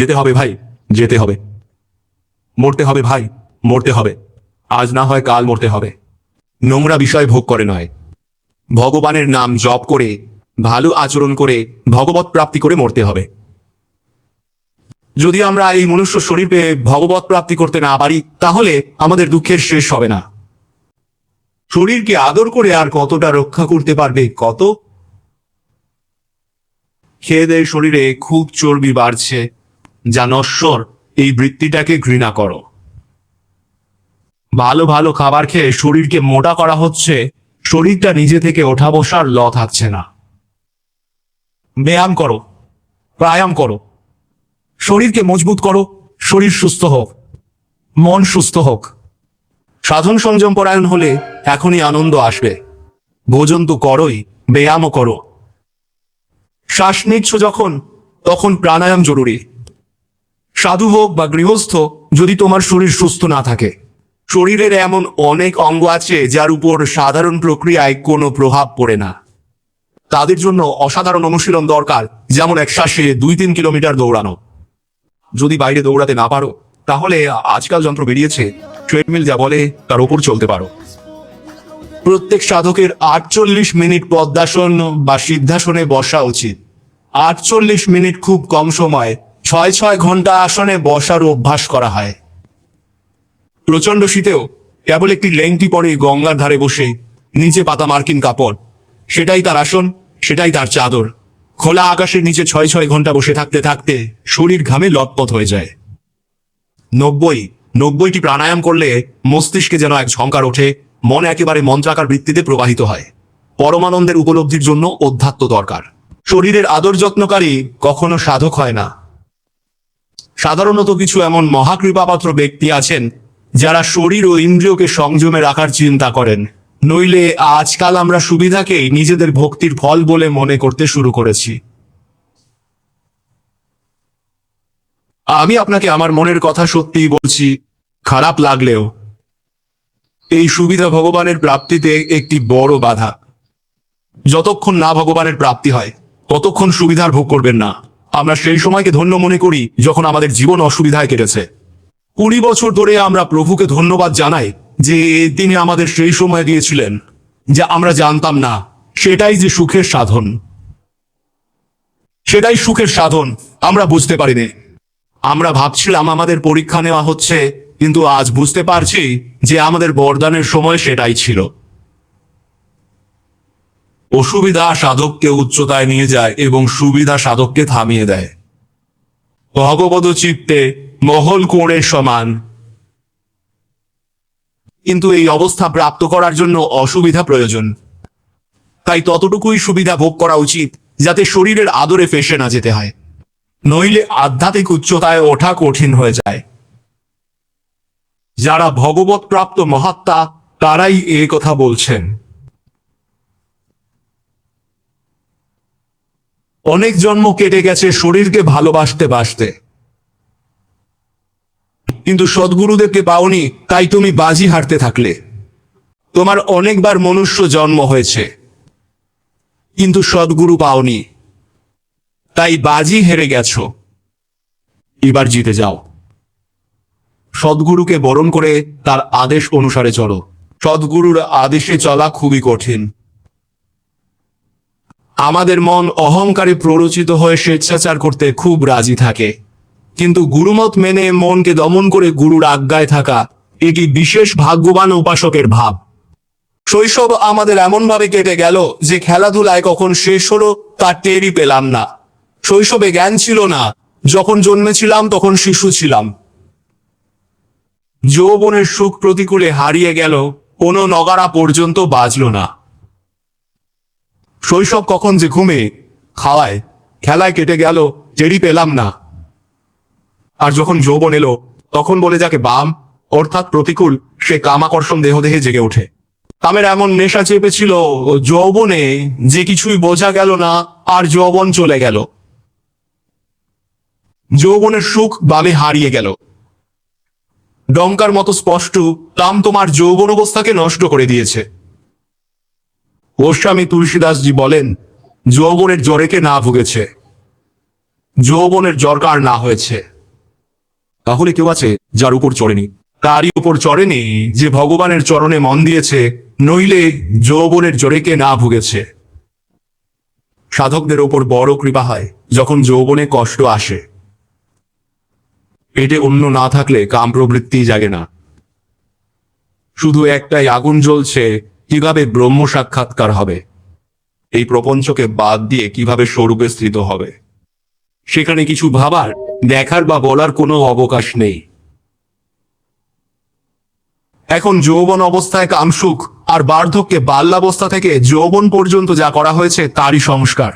যেতে হবে ভাই, যেতে হবে। মরতে হবে ভাই, মরতে হবে। আজ না হয় কাল মরতে হবে। নোংরা বিষয় ভোগ করে নয়। ভগবানের নাম জপ করে, ভালো আচরণ করে ভগবত প্রাপ্তি করে মরতে হবে। যদি আমরা এই মনুষ্য শরীর ভগবত প্রাপ্তি করতে না পারি, তাহলে আমাদের দুঃখের শেষ হবে না। শরীরকে আদর করে আর কতটা রক্ষা করতে পারবে, কত? খেয়ে দেয়ে শরীরে খুব চর্বি বাড়ছে। যা নশ্বর এই বৃত্তিটাকে ঘৃণা করো। ভালো ভালো খাবার খেয়ে শরীরকে মোটা করা হচ্ছে, শরীরটা নিজে থেকে ওঠা বসার ল থাকছে না। ব্যায়াম করো প্রায়াম করো। শরীরকে মজবুত করো, শরীর সুস্থ হোক, মন সুস্থ হোক। সাধন সংযম পরায়ণ হলে এখনই আনন্দ আসবে। ভোজন তো করোই, ব্যায়ামও করো। শ্বাস নিচ্ছ যখন, তখন প্রাণায়াম জরুরি। সাধু হোক বা গৃহস্থ, যদি তোমার শরীর সুস্থ না থাকে। শরীরের এমন অনেক অঙ্গ আছে যার উপর সাধারণ প্রক্রিয়ায় কোনো প্রভাব পড়ে না। তাদের জন্য অসাধারণ অনুশীলন দরকার, যেমন এক শ্বাসে দুই তিন কিলোমিটার দৌড়ানো। যদি বাইরে দৌড়াতে না পারো, তাহলে আজকাল যন্ত্র বেরিয়েছে। ট্রেডমিল যা বলে, তার উপর চলতে পারো। প্রত্যেক সাধকের আটচল্লিশ মিনিট পদ্মাসন বা সিদ্ধাসনে বসা উচিত। আটচল্লিশ মিনিট খুব কম সময় ছয় ছয় ঘণ্টা আসনে বসার অভ্যাস করা হয়। প্রচণ্ড শীতেও কেবল একটি লেংটি পরে গঙ্গার ধারে বসে নিচে পাতা মার্কিন কাপড়। সেটাই তার আসন, সেটাই তার চাদর। খোলা আকাশের নিচে ছয় ছয় ঘণ্টা বসে থাকতে থাকতে শরীর ঘামে লটপথ হয়ে যায়। নব্বই, নব্বইটি প্রাণায়াম করলে মস্তিষ্কে যেন এক ঝঙ্কার ওঠে, মন একেবারে মন্ত্রাকার বৃত্তিতে প্রবাহিত হয়। পরমানন্দের উপলব্ধির জন্য অধ্যাত্ম দরকার। শরীরের আদর যত্নকারী কখনো সাধক হয় না। সাধারণত কিছু এমন মহাকৃপাপাত্র ব্যক্তি আছেন যারা শরীর ও ইন্দ্রিয়কে সংযমে রাখার চিন্তা করেন। নইলে আজকাল আমরা সুবিধাকেই নিজেদের ভক্তির ফল বলে মনে করতে শুরু করেছি। আমি আপনাকে আমার মনের কথা সত্যিই বলছি, খারাপ লাগলেও। এই সুবিধা ভগবানের প্রাপ্তিতে একটি বড় বাধা। যতক্ষণ না ভগবানের প্রাপ্তি হয়, ততক্ষণ সুবিধার ভোগ করবেন না। আমরা সেই সময়কে ধন্য মনে করি যখন আমাদের জীবন অসুবিধায় কেটেছে। কুড়ি বছর ধরে আমরা প্রভুকে ধন্যবাদ জানাই যে তিনি আমাদের সেই সময় দিয়েছিলেন, যা আমরা জানতাম না। সেটাই যে সুখের সাধন। সেটাই সুখের সাধন, আমরা বুঝতে পারিনি। আমরা ভাবছিলাম আমাদের পরীক্ষা নেওয়া হচ্ছে, কিন্তু আজ বুঝতে পারছি যে আমাদের বরদানের সময় সেটাই ছিল। অসুবিধা সাধককে উচ্চতায় নিয়ে যায় এবং সুবিধা সাধককে থামিয়ে দেয়। ভগবত চিত্তে মহল কোণের সমান। কিন্তু এই অবস্থা প্রাপ্ত করার জন্য অসুবিধা প্রয়োজন। তাই ততটুকুই সুবিধা ভোগ করা উচিত, যাতে শরীরের আদরে ফেসে না যেতে হয়। নইলে আধ্যাত্মিক উচ্চতায় ওঠা কঠিন হয়ে যায়। যারা ভগবত প্রাপ্ত মহাত্মা, তারাই এ কথা বলছেন। অনেক জন্ম কেটে গেছে শরীরকে ভালোবাসতে বাসতে। কিন্তু সদ্গুরুদেরকে পাওনি, তাই তুমি বাজি হারতে থাকলে। তোমার অনেকবার মনুষ্য জন্ম হয়েছে, কিন্তু সদ্গুরু পাওনি। তাই বাজি হেরে গেছ। এবার জিতে যাও। সদ্গুরুকে বরণ করে তার আদেশ অনুসারে চলো। সদ্গুরুর আদেশে চলা খুবই কঠিন। আমাদের মন অহংকারে প্ররোচিত হয়ে স্বেচ্ছাচার করতে খুব রাজি থাকে। কিন্তু গুরুমত মেনে মনকে দমন করে গুরুর আজ্ঞায় থাকা, এটি বিশেষ ভাগ্যবান উপাসকের ভাব। শৈশব আমাদের এমনভাবে কেটে গেল যে খেলাধুলায় কখন শেষ হলো তার টেরই পেলাম না। শৈশবে জ্ঞান ছিল না, যখন জন্মেছিলাম তখন শিশু ছিলাম। যৌবনের সুখ প্রতিকূলে হারিয়ে গেল, কোনো নগারা পর্যন্ত বাজল না। শৈশব কখন যে ঘুমে খাওয়ায়, খেলায় কেটে গেল টেরই পেলাম না। আর যখন যৌবন এলো, তখন বলে যাকে বাম, অর্থাৎ প্রতিকূল, সে কামাকর্ষণ দেহদেহে জেগে ওঠে। কামের এমন নেশা চেপেছিল যৌবনে যে কিছুই বোঝা গেল না, আর যৌবন চলে গেল। যৌবনের সুখ বামে হারিয়ে গেল। ডঙ্কার মতো স্পষ্ট তাম তোমার যৌবন অবস্থাকে নষ্ট করে দিয়েছে। গোস্বামী তুলসীদাসজি বলেন, যৌবনের জ্বরেকে না ভুগেছে। যৌবনের দরকার না হয়েছে। তাহলে কেউ আছে যার উপর চড়েনি? তারই উপর চড়েনি যে ভগবানের চরণে মন দিয়েছে, নইলে যৌবনের জোরেকে না ভুগেছে। সাধকদের ওপর বড় কৃপা হয় যখন যৌবনে কষ্ট আসে। পেটে অন্য না থাকলে কাম প্রবৃত্তি জাগে না। শুধু একটাই আগুন জ্বলছে কীভাবে ব্রহ্ম সাক্ষাৎকার হবে? এই প্রপঞ্চকে বাদ দিয়ে কীভাবে স্বরূপে স্থিত হবে? সেখানে কিছু ভাবার, দেখার বা বলার কোনো অবকাশ নেই। এখন যৌবন অবস্থায় কামসুখ আর বার্ধক্যে বাল্যাবস্থা থেকে যৌবন পর্যন্ত যা করা হয়েছে তারই সংস্কার।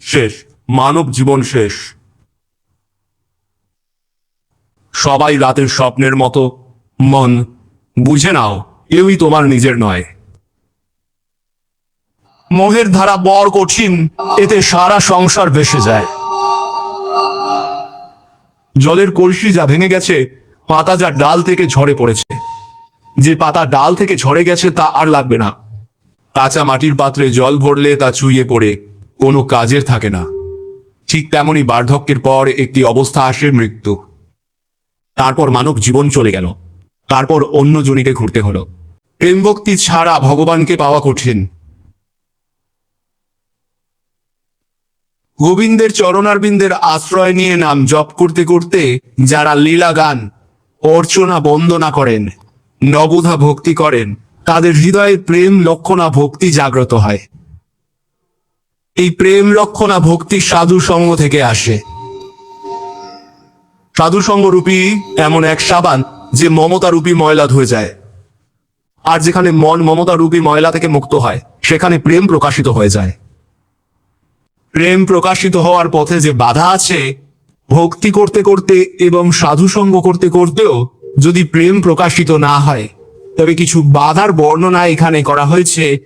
শেষ, মানব জীবন শেষ। সবাই রাতের স্বপ্নের মতো, মন, বুঝে নাও। কেউই তোমার নিজের নয়। মোহের ধারা বড় কঠিন, এতে সারা সংসার ভেসে যায়। জলের কলসি যা ভেঙে গেছে, পাতা যা ডাল থেকে ঝরে পড়েছে। যে পাতা ডাল থেকে ঝরে গেছে, তা আর লাগবে না। কাঁচা মাটির পাত্রে জল ভরলে তা চুইয়ে পড়ে, কোনো কাজের থাকে না। ঠিক তেমনি বার্ধক্যের পর একটি অবস্থা আসে মৃত্যু। তারপর মানব জীবন চলে গেল। তারপর অন্য জনিকে ঘুরতে হলো। প্রেম ভক্তি ছাড়া ভগবানকে পাওয়া কঠিন। গোবিন্দের চরণারবিন্দের আশ্রয় নিয়ে নাম জপ করতে করতে যারা লীলা গান, অর্চনা, বন্দনা করেন, নবধা ভক্তি করেন, তাদের হৃদয়ে প্রেম লক্ষণা ভক্তি জাগ্রত হয়। এই প্রেম লক্ষণা ভক্তি সাধু সঙ্গ থেকে আসে। সাধু সঙ্গ রূপী এমন এক সাবান যে মমতা রূপী ময়লা ধুয়ে যায়। আর যেখানে মন মমতা রূপী ময়লা থেকে মুক্ত হয়, সেখানে প্রেম প্রকাশিত হয়ে যায়। প্রেম প্রকাশিত হওয়ার পথে যে বাধা আছে, ভক্তি করতে করতে এবং সাধু সঙ্গ করতে করতেও যদি প্রেম প্রকাশিত না হয়, তবে কিছু বাধার বর্ণনা এখানে করা হয়েছে।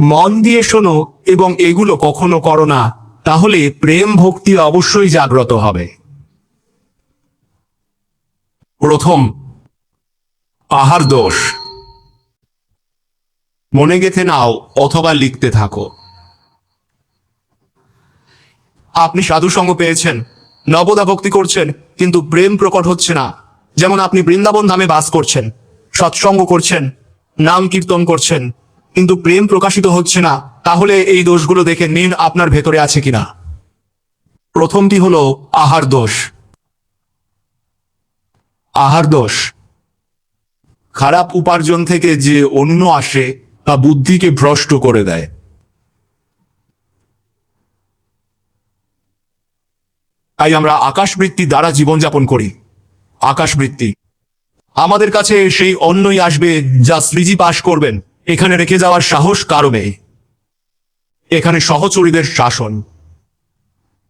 মন দিয়ে শোনো এবং এগুলো কখনো করো না, তাহলে প্রেম ভক্তি অবশ্যই জাগ্রত হবে। প্রথম আহার দোষ। মনে গেথে নাও অথবা লিখতে থাকো। আপনি সাধু সঙ্গ পেয়েছেন, নবদা ভক্তি করছেন, কিন্তু প্রেম প্রকট হচ্ছে না। যেমন আপনি বৃন্দাবন ধামে বাস করছেন, সৎসঙ্গ করছেন, নাম কীর্তন করছেন, কিন্তু প্রেম প্রকাশিত হচ্ছে না, তাহলে এই দোষগুলো দেখে নিন আপনার ভেতরে আছে কিনা? প্রথমটি হলো আহার দোষ। আহার দোষ। খারাপ উপার্জন থেকে যে অন্য আসে তা বুদ্ধিকে ভ্রষ্ট করে দেয়। তাই আমরা আকাশবৃত্তি দ্বারা জীবনযাপন করি। আকাশবৃত্তি। আমাদের কাছে সেই অন্যই আসবে যা শ্রীজি পাশ করবেন। এখানে রেখে যাওয়ার সাহস কারও নেই। এখানে সহচরীদের শাসন।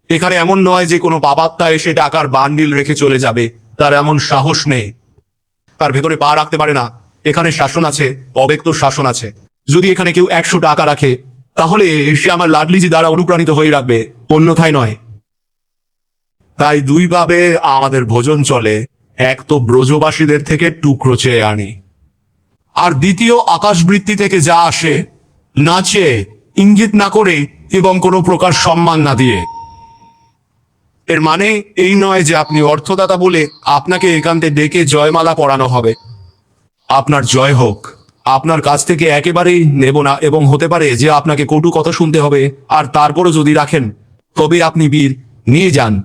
এখানে এমন নয় যে কোনো পাপাত্মা এসে টাকার বান্ডিল রেখে চলে যাবে। তার এমন সাহস নেই। তার ভেতরে পা রাখতে পারে না। এখানে শাসন আছে, অব্যক্ত শাসন আছে। যদি এখানে কেউ একশো টাকা রাখে, তাহলে সে আমার লাডলিজি দ্বারা অনুপ্রাণিত হয়ে রাখবে, অন্যথায় নয়। তাই দুইভাবে আমাদের ভোজন চলে, এক তো ব্রজবাসীদের থেকে টুকরো চেয়ে আনি। আর দ্বিতীয়, আকাশবৃত্তি থেকে যা আসে, না চেয়ে, ইঙ্গিত না করে এবং কোনো প্রকার সম্মান না দিয়ে। এর মানে এই নয় যে আপনি অর্থদাতা বলে আপনাকে একান্তে ডেকে জয়মালা পড়ানো হবে। আপনার জয় হোক। আপনার কাছ থেকে একেবারেই নেব না এবং হতে পারে যে আপনাকে কটু কথা শুনতে হবে আর তারপরও যদি রাখেন, তবে আপনি বীর, নিয়ে যান।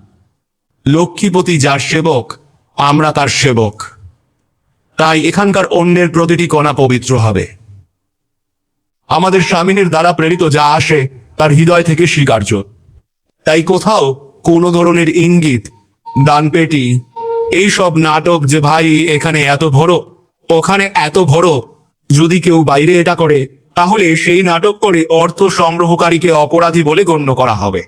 লক্ষ্মীপতি যার সেবক, আমরা তার সেবক। তাই এখানকার অন্যের প্রতিটি কণা পবিত্র হবে। আমাদের স্বামীনের দ্বারা প্রেরিত যা আসে, তার হৃদয় থেকে স্বীকার্য। তাই কোথাও কোনো ধরনের ইঙ্গিত, দানপেটি, এইসব নাটক যে ভাই এখানে এত ভরো ওখানে এত বড় যদি কেউ বাইরে এটা করে, তাহলে সেই নাটক করে অর্থ সংগ্রহকারীকে অপরাধী বলে গণ্য করা হবে।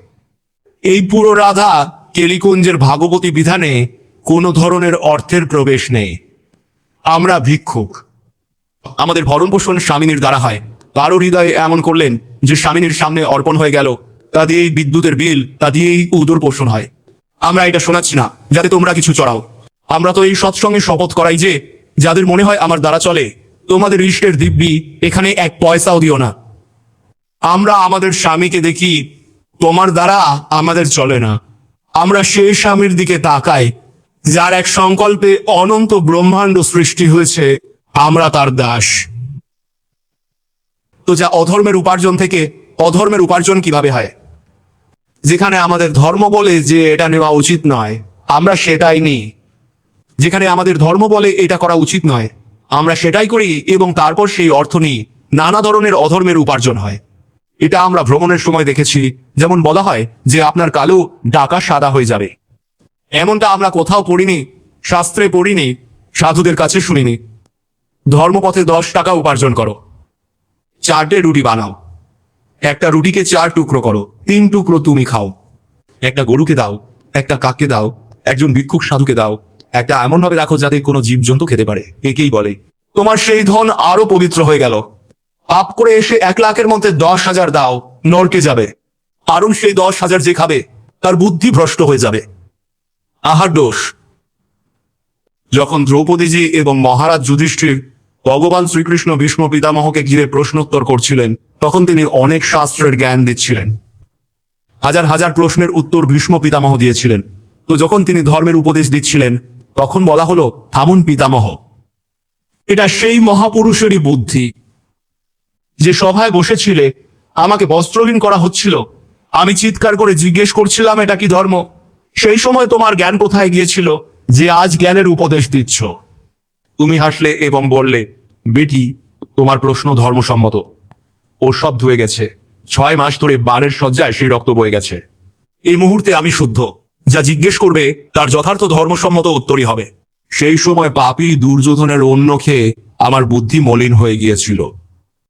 এই পুরো রাধা কেলিকুঞ্জের ভাগবতী বিধানে কোনো ধরনের অর্থের প্রবেশ নেই। আমরা ভিক্ষুক। আমাদের ভরণ পোষণ স্বামিনীর দ্বারা হয়। কারও হৃদয়ে এমন করলেন যে স্বামিনীর সামনে অর্পণ হয়ে গেল। তা দিয়েই বিদ্যুতের বিল, তা দিয়েই উদর পোষণ হয়। আমরা এটা শোনাচ্ছি না, যাতে তোমরা কিছু চড়াও। আমরা তো এই সৎসঙ্গে শপথ করাই যে যাদের মনে হয় আমার দ্বারা চলে, তোমাদের ইষ্টের দিব্যি, এখানে এক পয়সাও দিও না। আমরা আমাদের স্বামীকে দেখি, তোমার দ্বারা আমাদের চলে না। আমরা সেই স্বামীর দিকে তাকাই, যার এক সংকল্পে অনন্ত ব্রহ্মাণ্ড সৃষ্টি হয়েছে, আমরা তার দাস। তো যা অধর্মের উপার্জন থেকে, অধর্মের উপার্জন কীভাবে হয়? যেখানে আমাদের ধর্ম বলে যে এটা নেওয়া উচিত নয়, আমরা সেটাই নিই। যেখানে আমাদের ধর্ম বলে এটা করা উচিত নয়। আমরা সেটাই করি এবং তারপর সেই অর্থ নিই। নানা ধরনের অধর্মের উপার্জন হয়। এটা আমরা ভ্রমণের সময় দেখেছি। যেমন বলা হয় যে আপনার কালো ডাকা সাদা হয়ে যাবে। এমনটা আমরা কোথাও পড়িনি, শাস্ত্রে পড়িনি, সাধুদের কাছে শুনিনি। ধর্মপথে দশ টাকা উপার্জন করো। চারটে রুটি বানাও। একটা রুটিকে চার টুকরো করো। তিন টুকরো তুমি খাও। একটা গরুকে দাও, একটা কাককে দাও, একজন ভিক্ষুক সাধুকে দাও একটা এমন ভাবে রাখো যাতে কোনো জীবজন্তু খেতে পারে। একেই বলে। তোমার সেই ধন আরও পবিত্র হয়ে গেল। পাপ করে এসে এক লাখের মধ্যে দশ হাজার দাও, নরকে যাবে। কারণ সেই দশ হাজার যে খাবে, তার বুদ্ধি ভ্রষ্ট হয়ে যাবে। আহার দোষ। যখন দ্রৌপদীজি এবং মহারাজ যুধিষ্ঠির ভগবান শ্রীকৃষ্ণ ভীষ্ম পিতামহকে ঘিরে প্রশ্নোত্তর করছিলেন, তখন তিনি অনেক শাস্ত্রের জ্ঞান দিচ্ছিলেন। হাজার হাজার প্রশ্নের উত্তর ভীষ্ম পিতামহ দিয়েছিলেন। তো যখন তিনি ধর্মের উপদেশ দিচ্ছিলেন তখন বলা হলো, থামুন পিতামহ। এটা সেই মহাপুরুষেরই বুদ্ধি। যে সভায় বসেছিলে, আমাকে বস্ত্রহীন করা হচ্ছিল। আমি চিৎকার করে জিজ্ঞেস করছিলাম, এটা কি ধর্ম? সেই সময় তোমার জ্ঞান কোথায় গিয়েছিল, যে আজ জ্ঞানের উপদেশ দিচ্ছ? তুমি হাসলে এবং বললে, বেটি, তোমার প্রশ্ন ধর্মসম্মত। ও সব ধুয়ে গেছে। ছয় মাস ধরে বানের শয্যায় সেই রক্ত বয়ে গেছে। এই মুহূর্তে আমি শুদ্ধ। যা জিজ্ঞেস করবে, তার যথার্থ ধর্মসম্মত উত্তরই হবে। সেই সময় পাপি দুর্যোধনের অন্য খেয়ে আমার বুদ্ধি মলিন হয়ে গিয়েছিল।